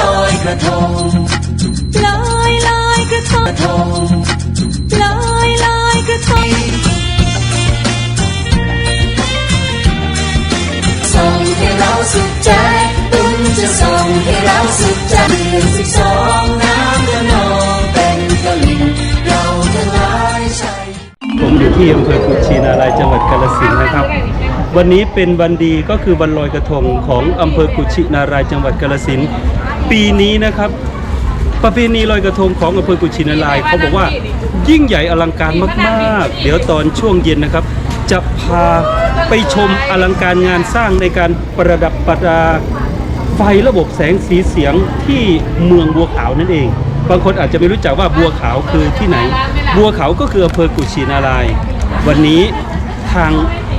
ลอยกระทงลอยลอยกระทกงระทงลอยลอยกระทงส่งให้เราสุขใจบุญจะส่งให้เราสุขใจเดือนสิบสองน้ำกระนองเป็นกระลิง ผมอยู่ที่อำเภอกุชินารายจังหวัดกาฬสินธุ์นะครับ วันนี้เป็นวันดีก็คือวันลอยกระทงของอำเภอกุชินารายจังหวัดกาฬสินธุ์ปีนี้นะครับ ประเพณีลอยกระทงของอำเภอกุชินารายเขาบอกว่ายิ่งใหญ่อลังการมากๆ เดี๋ยวตอนช่วงเย็นนะครับ จะพาไปชมอลังการงานสร้างในการประดับประดาไฟระบบแสงสีเสียงที่เมืองบัวขาวนั่นเอง บางคนอาจจะไม่รู้จักว่าบัวขาวคือที่ไหน บัวขาวก็คืออำเภอกุชินาราย วันนี้ทาง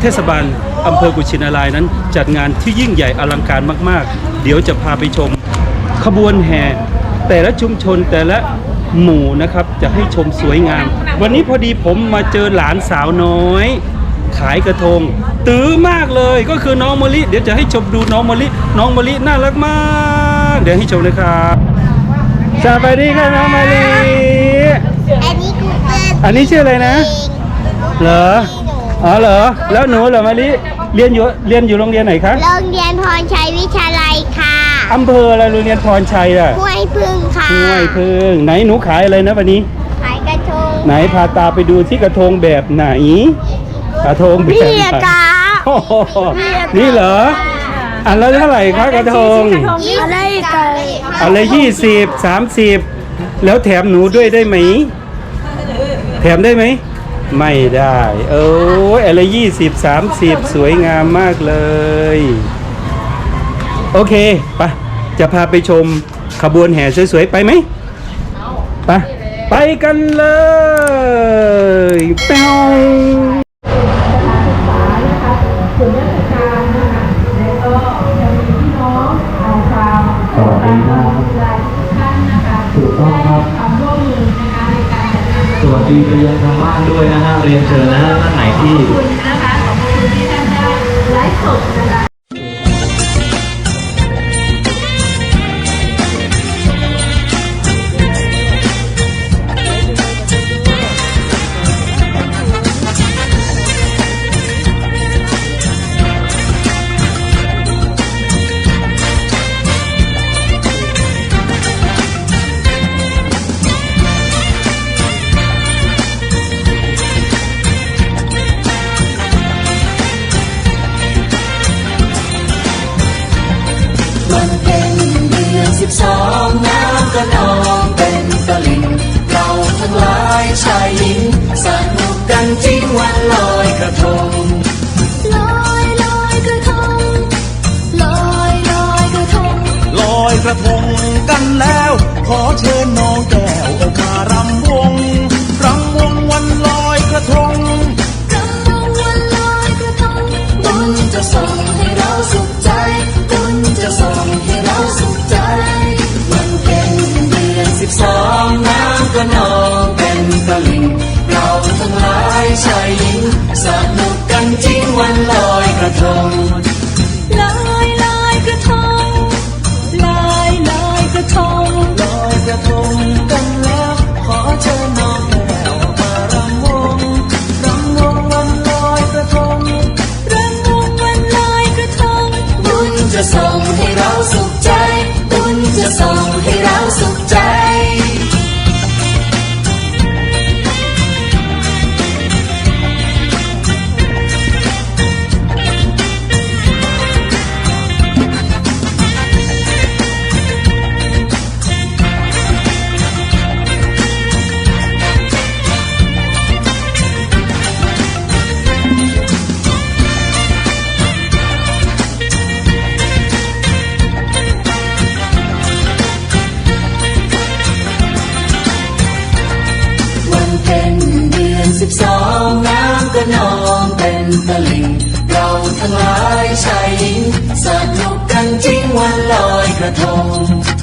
เทศบาลอำเภอกุชินารายนั้น จัดงานที่ยิ่งใหญ่อลังการมาก ๆ เดี๋ยวจะพาไปชม ขบวนแห่แต่ละชุมชนแต่ละหมู่นะครับจะให้ชมสวยงาม วันนี้พอดีผมมาเจอหลานสาวน้อย ขายกระทง ตื้อมากเลยก็คือน้องมะลิเดี๋ยวจะให้ชมดูน้องมะลิน้องมะลิน่ารักมาก เดี๋ยวให้ชมเลยครับ สวัสดีครับน้องมะลิอันนี้กูเกิลอันนี้ชื่ออะไรนะ เหรอ อ๋อเหรอ แล้วหนูเหรอมะลิเรียนอยู่เรียนอยู่โรงเรียนไหนคะ โรงเรียนพรชัยวิทยาลัยค่ะอำเภออะไรโรงเรียนพรชัยอะห้วยพึ่งค่ะห้วยพึ่งไหนหนูขายอะไรนะวันนี้ ขายกระทง ไหนพาตาไปดูที่กระทงแบบไหน กระทงแบบพี่ไหนกาโอ้โหนี่เหรออันละเท่าไหร่คะกระทงอะไร อันละยี่สิบสามสิบแล้วแถมหนูด้วยได้ไหม แถมได้ไหม ไม่ได้โอ้ยอันละยี่สิบสามสิบสวยงามมากเลย โอเคไปะจะพาไปชมขบวนแห่สวยๆ ไปไหมไปไปกันเลยเป้า ครับถูกต้องครับสวัสดีไปยังทางบ้านด้วยนะฮะเรียนเชิญนะฮะท่านไหนที่ กันจริงวันลอยกระทงลอยลอยกระทงลอยลอยกระทงลอยกระทงกันแล้วขอเชิญ ชายหญิงสนุกกันจริงวันลอยกระทง กระทง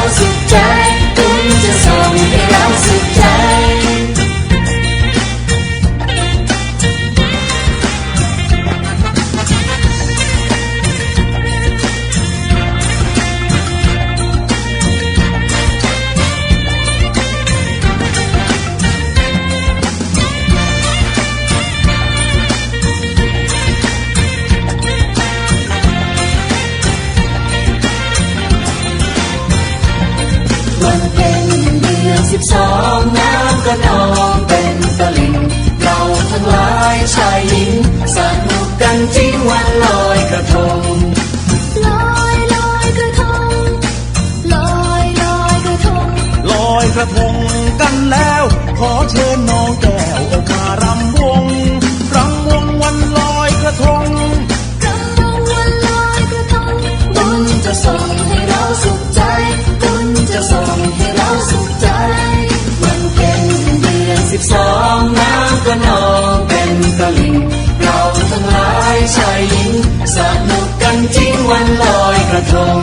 house. ายชายหญิงสนุกกันที่วันลอยกระทงลอยลอยกระทงลอยลอยกระทงลอยกระทงกันแล้ว ขอเชิญ ชายหญิงสนุกกันจริงวันลอยกระทง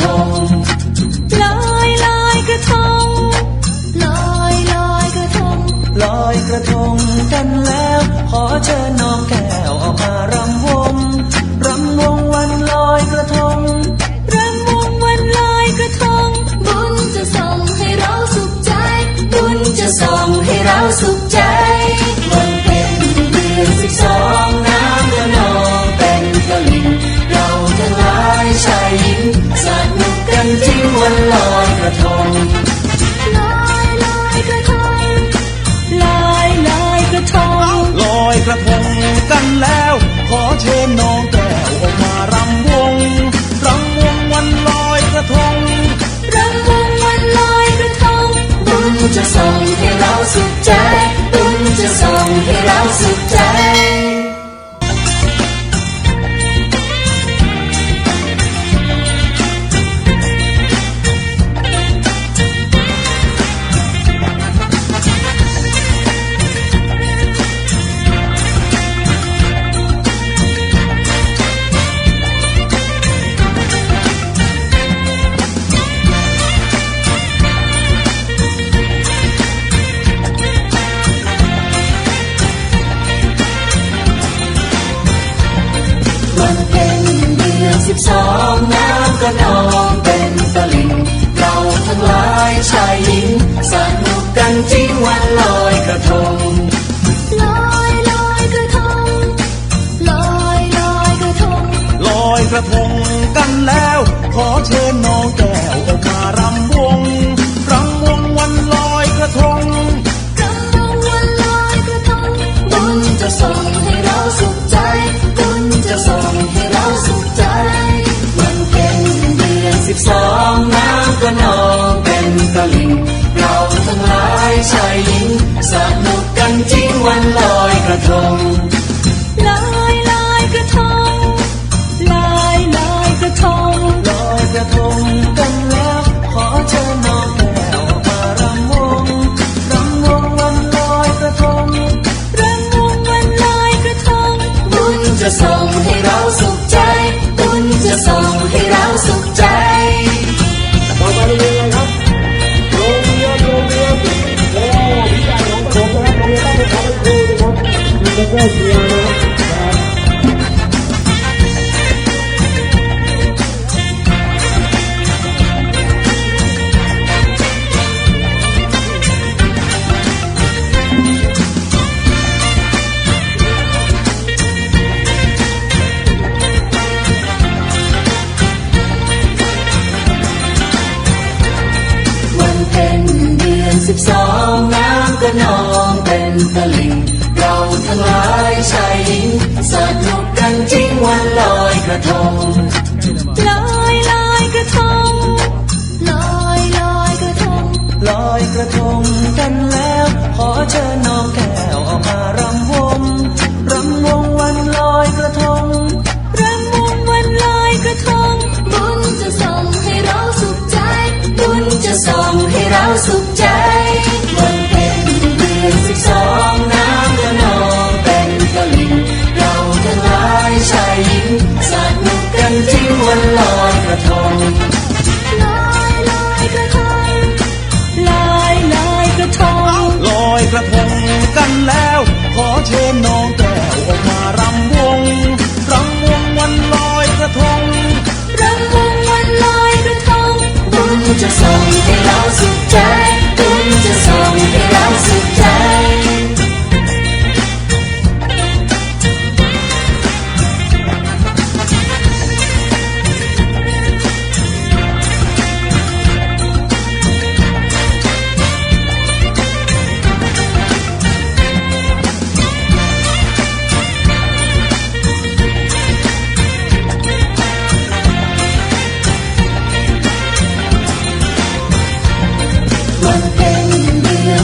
told วันเพ็ญเดือนสิบสองน้ำก็นองเป็นตลิ่งเราทั้งหลายชายหญิงสนุกกันที่วันลอยกระทง งหลายชายหญิงสนุกกันจริงวันลอยกระทงลอยลอยกระทงลอยลอยกระทง ทงลอยลอยกระทงลอยลอยกระทงลอยกระทงกันแล้ว ขอเชิญน้องแก้วออกมา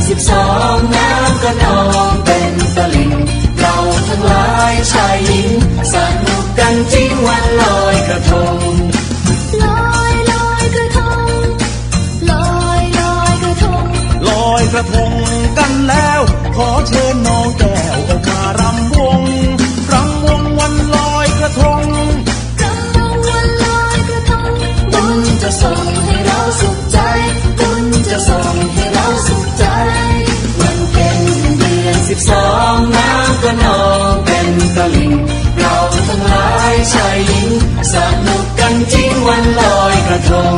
สิบสองน้ำก็นองเป็นตลิงเราทั้งหลายชายหญิงสนุกกันจริงวันลอยกระทงลอยลอยกระทงลอยลอยกระทงลอยกระทงกันแล้ว ขอเชิญน้อง ชายหญิงสนุกกันจริงวันลอยกระทง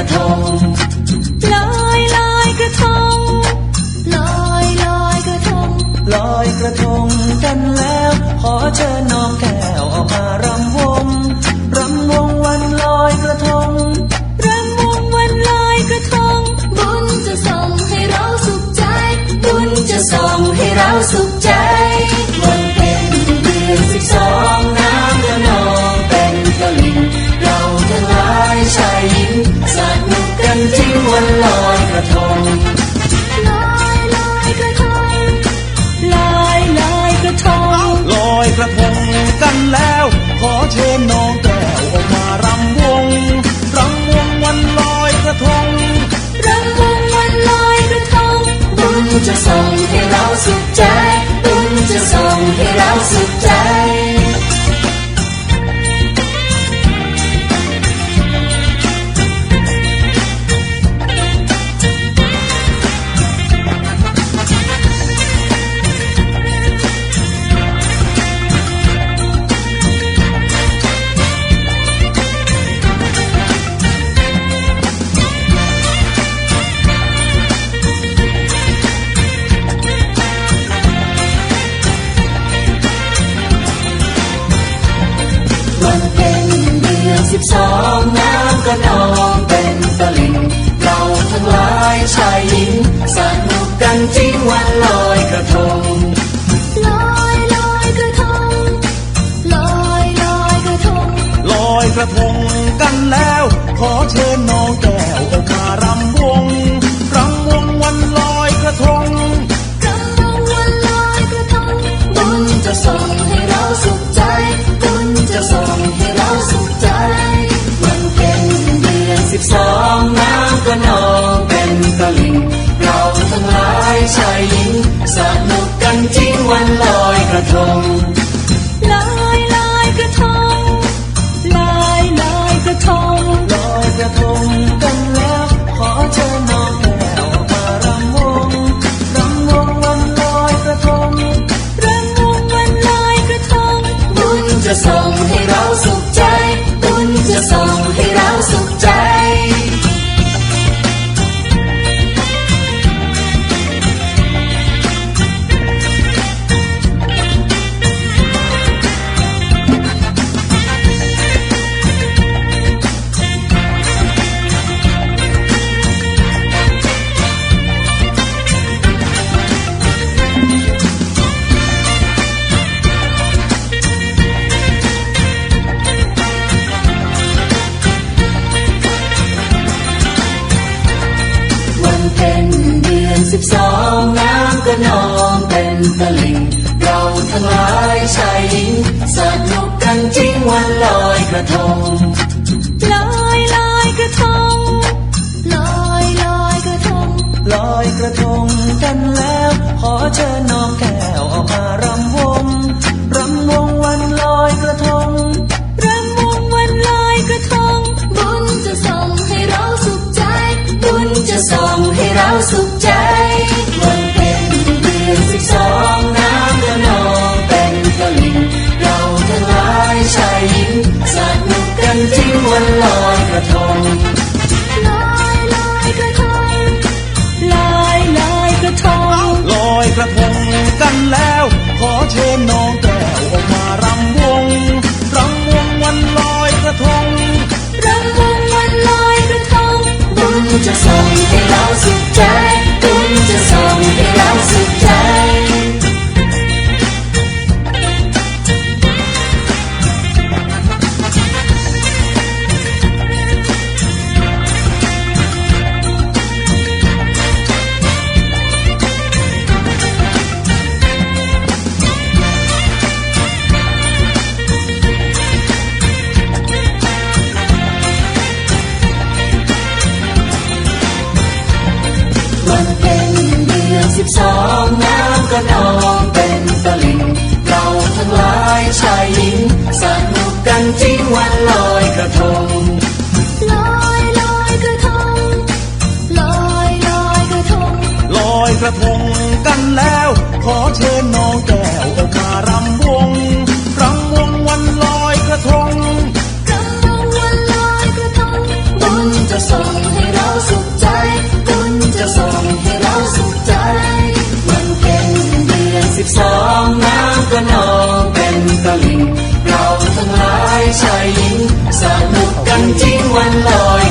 ระทงลอยลอยกระทงลอยลอยกระทงลอยกระทงกันแล้ว ขอเชิญน้องแก สนุกกันจริงวันลอยกระทงลอยลอยกระทงลอยลอยกระทงลอยกระทงกันแล้ว ขอเชิญน้องแก้วออมารำวงรำวงวันลอยกระทงรำวงวันลอยกระทงบุญจะส่งให้เราสุขใจบุญจะส่งให้เราสุขใจ มันเป็นเดือนสิบสองน้ำก็นอง ชายหญิงสนุกกันจริงวันลอยกระทงลอยลอยกระทงลอยลอยกระทงลอยกระทง กันจริงวันลอยกระทงลอยลอยกระทงลอยลอยกระทงลอยกระทงกันแล้ว ขอเชิญน้องแก้วออกมารำวง told 今晚了。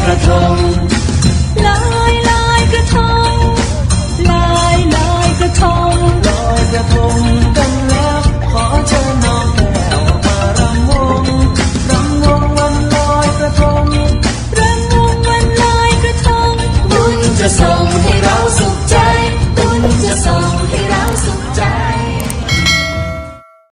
Catatonia.